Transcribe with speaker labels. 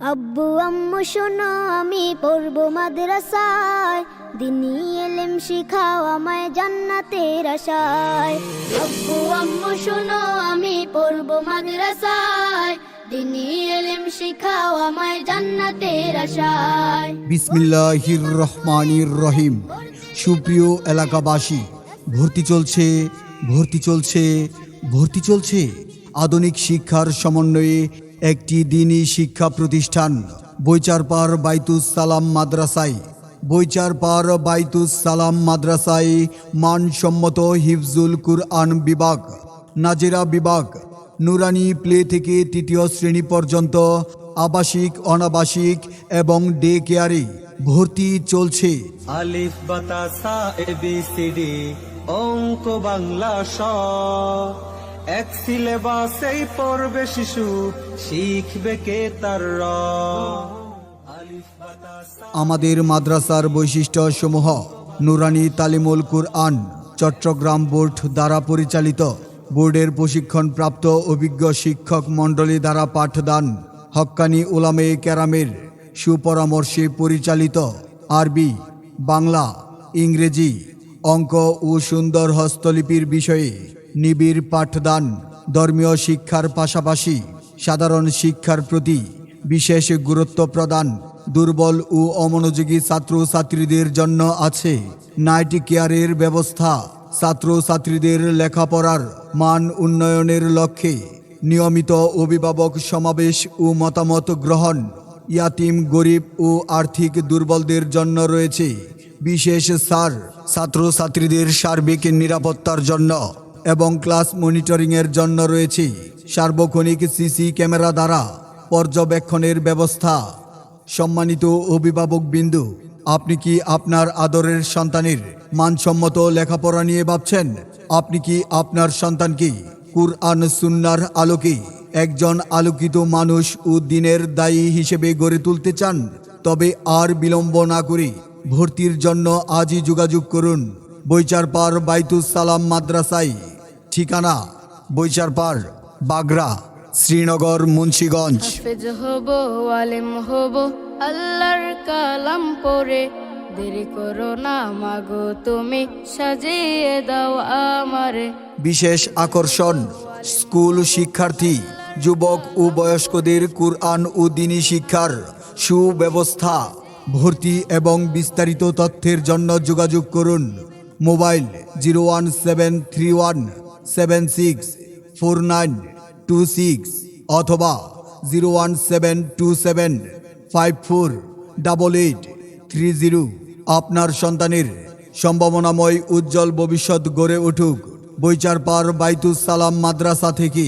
Speaker 1: আব্বু, আম্মু, শোনো, আমি পড়ব মাদ্রাসায়। দিনী এলেম শিখাও আমায় জান্নাতের আশায়। আব্বু, আম্মু, শোনো, আমি পড়ব মাদ্রাসায়। দিনী এলেম শিখাও আমায় জান্নাতের আশায়।
Speaker 2: বিসমিল্লাহির রহমানির রহিম। সুপ্রিয় এলাকাবাসী, ভর্তি চলছে ভর্তি চলছে ভর্তি চলছে। আধুনিক শিক্ষার সমন্বয়ে একটি দিনী শিক্ষা প্রতিষ্ঠান বৈচারপাড় বাইতুস সালাম মাদ্রাসায়। বৈচারপাড় বাইতুস সালাম মাদ্রাসায় মানসম্মত হিফজুল কুরআন বিভাগ, নাজেরা বিভাগ, নুরানি প্লে থেকে তৃতীয় শ্রেণি পর্যন্ত আবাসিক, অনাবাসিক এবং ডে কেয়ারে ভর্তি চলছে।
Speaker 3: আলিফ বাতাসা এ, বি, সি, ডি, অঙ্ক, বাংলা সিলেবাসেই পড়বে শিশু, শিখবে কে তার
Speaker 2: আমাদের মাদ্রাসার বৈশিষ্ট্য সমূহ নুরানি তালিমুল কুরআন, চট্টগ্রাম বোর্ড দ্বারা পরিচালিত, বোর্ডের প্রশিক্ষণপ্রাপ্ত অভিজ্ঞ শিক্ষক মণ্ডলী দ্বারা পাঠদান, হক্কানি উলামে ক্যারামের সুপরামর্শে পরিচালিত আরবি, বাংলা, ইংরেজি, অঙ্ক ও সুন্দর হস্তলিপির বিষয়ে নিবিড় পাঠদান, ধর্মীয় শিক্ষার পাশাপাশি সাধারণ শিক্ষার প্রতি বিশেষ গুরুত্ব প্রদান দুর্বল ও অমনোযোগী ছাত্রছাত্রীদের জন্য আছে। নাইট কেয়ারের ব্যবস্থা, ছাত্রছাত্রীদের লেখাপড়ার মান উন্নয়নের লক্ষ্যে নিয়মিত অভিভাবক সমাবেশ ও মতামত গ্রহণ। ইয়াতিম, গরিব ও আর্থিক দুর্বলদের জন্য রয়েছে বিশেষ সার, ছাত্রছাত্রীদের সার্বিক নিরাপত্তার জন্য। এবং ক্লাস মনিটরিংয়ের জন্য রয়েছে সার্বক্ষণিক সিসি ক্যামেরা দ্বারা পর্যবেক্ষণের ব্যবস্থা। সম্মানিত অভিভাবক বিন্দু, আপনি কি আপনার আদরের সন্তানের মানসম্মত লেখাপড়া নিয়ে ভাবছেন? আপনি কি আপনার সন্তানকে কুরআন সুন্নার আলোকে একজন আলোকিত মানুষ ও দিনের দায়ী হিসেবে গড়ে তুলতে চান? তবে আর বিলম্ব না করে ভর্তির জন্য আজই যোগাযোগ করুন। বৈচারপাড় বাইতুস সালাম মাদ্রাসায় ঠিকানা বৈচারপাড় বাগরা শ্রীনগর মুন্সীগঞ্জ।
Speaker 4: হাফেজ হব আলেম হব আল্লাহর কালাম পড়ে। দেরি করো না মাগো তুমি সাজিয়ে দাও আমারে।
Speaker 2: বিশেষ আকর্ষণ স্কুল শিক্ষার্থী যুবক ও বয়স্কদের কুরআন ও দিনী শিক্ষার সুব্যবস্থা। ভর্তি এবং বিস্তারিত তথ্যের জন্য যোগাযোগ করুন। Mobile zero one seven three one seven six four nine two six অথবা zero one seven two seven five four double eight three zero আপনার সন্তানের সম্ভাবনাময় উজ্জ্বল ভবিষ্যৎ গড়ে উঠুক। বৈচারপাড় বাইতুস সালাম মাদ্রাসা থেকে।